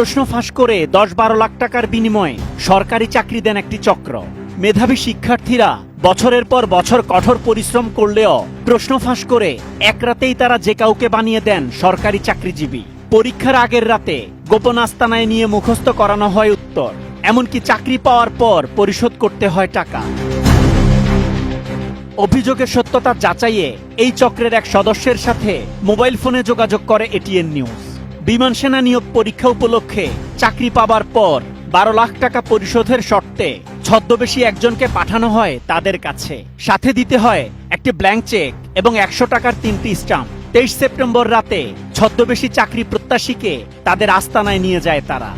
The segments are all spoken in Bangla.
প্রশ্ন ফাঁস করে দশ বারো লাখ টাকার বিনিময়ে সরকারি চাকরি দেন একটি চক্র। মেধাবী শিক্ষার্থীরা বছরের পর বছর কঠোর পরিশ্রম করলেও প্রশ্ন ফাঁস করে এক রাতেই তারা যে কাউকে বানিয়ে দেন সরকারি চাকরিজীবী। পরীক্ষার আগের রাতে গোপন আস্তানায় নিয়ে মুখস্থ করানো হয় উত্তর। এমনকি চাকরি পাওয়ার পর পরিশোধ করতে হয় টাকা। অভিযোগের সত্যতা যাচাইয়ে এই চক্রের এক সদস্যের সাথে মোবাইল ফোনে যোগাযোগ করে এটিএন নিউজ। বিমান সেনা নিয়োগ পরীক্ষা উপলক্ষে চাকরি পাবার পর বারো লাখ টাকা পরিশোধের শর্তে ছদ্মবেশী একজনকে পাঠানো হয় তাদের কাছে। সাথে দিতে হয় একটি ব্ল্যাঙ্ক চেক এবং একশো টাকার তিনটি স্টাম্প। তেইশ সেপ্টেম্বর রাতে ছদ্মবেশী চাকরি প্রত্যাশীকে তাদের আস্তানায় নিয়ে যায় তারা।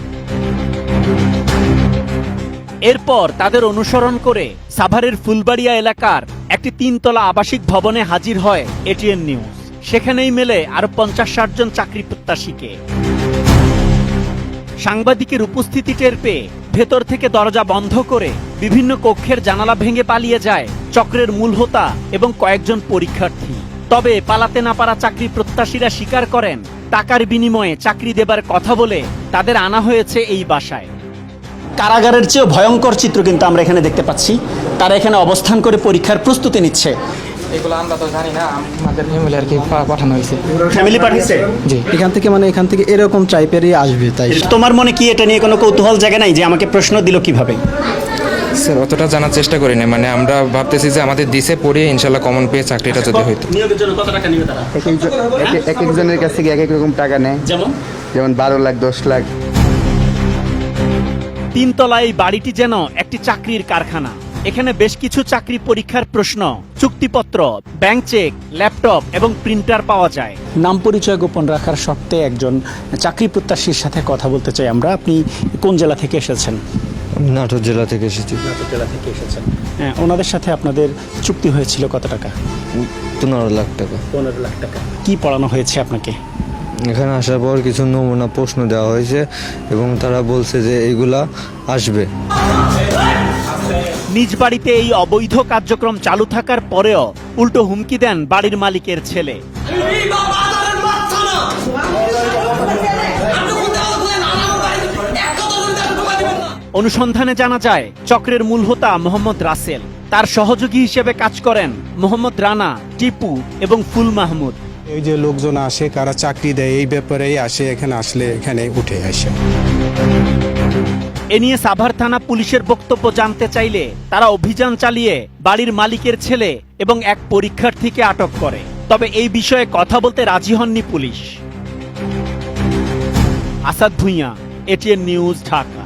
এরপর তাদের অনুসরণ করে সাভারের ফুলবাড়িয়া এলাকার একটি তিনতলা আবাসিক ভবনে হাজির হয় এটিএন নিউজ। সেখানেই মেলে আরও পঞ্চাশ ষাট জন চাকরি প্রত্যাশীকে। সাংবাদিকের উপস্থিতি টের পেয়ে ভেতর থেকে দরজা বন্ধ করে বিভিন্ন কক্ষের জানালা ভেঙে পালিয়ে যায় চক্রের মূল হোতা এবং কয়েকজন পরীক্ষার্থী। তবে পালাতে না পারা চাকরি প্রত্যাশীরা স্বীকার করেন, টাকার বিনিময়ে চাকরি দেবার কথা বলে তাদের আনা হয়েছে এই বাসায়। কারাগারের চেয়েও ভয়ঙ্কর চিত্র কিন্তু আমরা এখানে দেখতে পাচ্ছি। তারা এখানে অবস্থান করে পরীক্ষার প্রস্তুতি নিচ্ছে। এগুলো আমরা তো জানি না আমাদের ফ্যামিলি আর কি পাঠানো হয়েছে। ফ্যামিলি পাঠিয়েছে? জি। এখান থেকে মানে এখান থেকে এরকম টাইপেরই আসবে তাই। তোমার মনে কি এটা নিয়ে কোনো কৌতূহল জায়গা নাই যে আমাকে প্রশ্ন দিল কীভাবে? স্যার অতটা জানার চেষ্টা করি না মানে আমরা ভাবতেছি যে আমাদের দিছে পড়িয়ে ইনশাল্লাহ কমন পেয়ে চাকরিটা যদি হইতো। নিয়োগের জন্য কত টাকা নিবে তারা? এক একজন এক- এক একজনের কাছ থেকে এক এক রকম টাকা নেয়। যেমন? যেমন বারো লাখ দশ লাখ। তিনতলা এই বাড়িটি যেন একটি চাকরির কারখানা। এখানে বেশ কিছু চাকরি পরীক্ষার প্রশ্ন চুক্তিপত্র ব্যাংক চেক ল্যাপটপ এবং প্রিন্টার পাওয়া যায়। নাম পরিচয় গোপন রাখার শর্তে একজন চাকরি প্রত্যাশীর সাথে কথা বলতে চাই আমরা। আপনি কোন জেলা থেকে এসেছেন? নাটোর জেলা থেকে এসেছি। নাটোর জেলা থেকে এসেছেন। হ্যাঁ ওনাদের সাথে আপনাদের চুক্তি হয়েছিল কত টাকা? পনেরো লাখ টাকা। পনেরো লাখ টাকা। কি পড়ানো হয়েছে আপনাকে? এখানে আসার পর কিছু নমুনা প্রশ্ন দেওয়া হয়েছে এবং তারা বলছে যে এইগুলা আসবে। নিজ বাড়িতে এই অবৈধ কার্যক্রম চালু থাকার পরেও উল্টো হুমকি দেন বাড়ির মালিকের ছেলে। অনুসন্ধানে জানা যায়, চক্রের মূল হোতা মোহাম্মদ রাসেল। তার সহযোগী হিসেবে কাজ করেন মোহাম্মদ রানা, টিপু এবং ফুল মাহমুদ। এই যে লোকজন আসে, কারা চাকরি দেয়, এই ব্যাপারেই আসে, এখানে আসলে এখানে উঠে আসে। এ নিয়ে সাভার থানা পুলিশের বক্তব্য জানতে চাইলে তারা অভিযান চালিয়ে বাড়ির মালিকের ছেলে এবং এক পরীক্ষার্থীকে আটক করে। তবে এই বিষয়ে কথা বলতে রাজি হননি police. Asad Bhuiyan, ATN news Dhaka.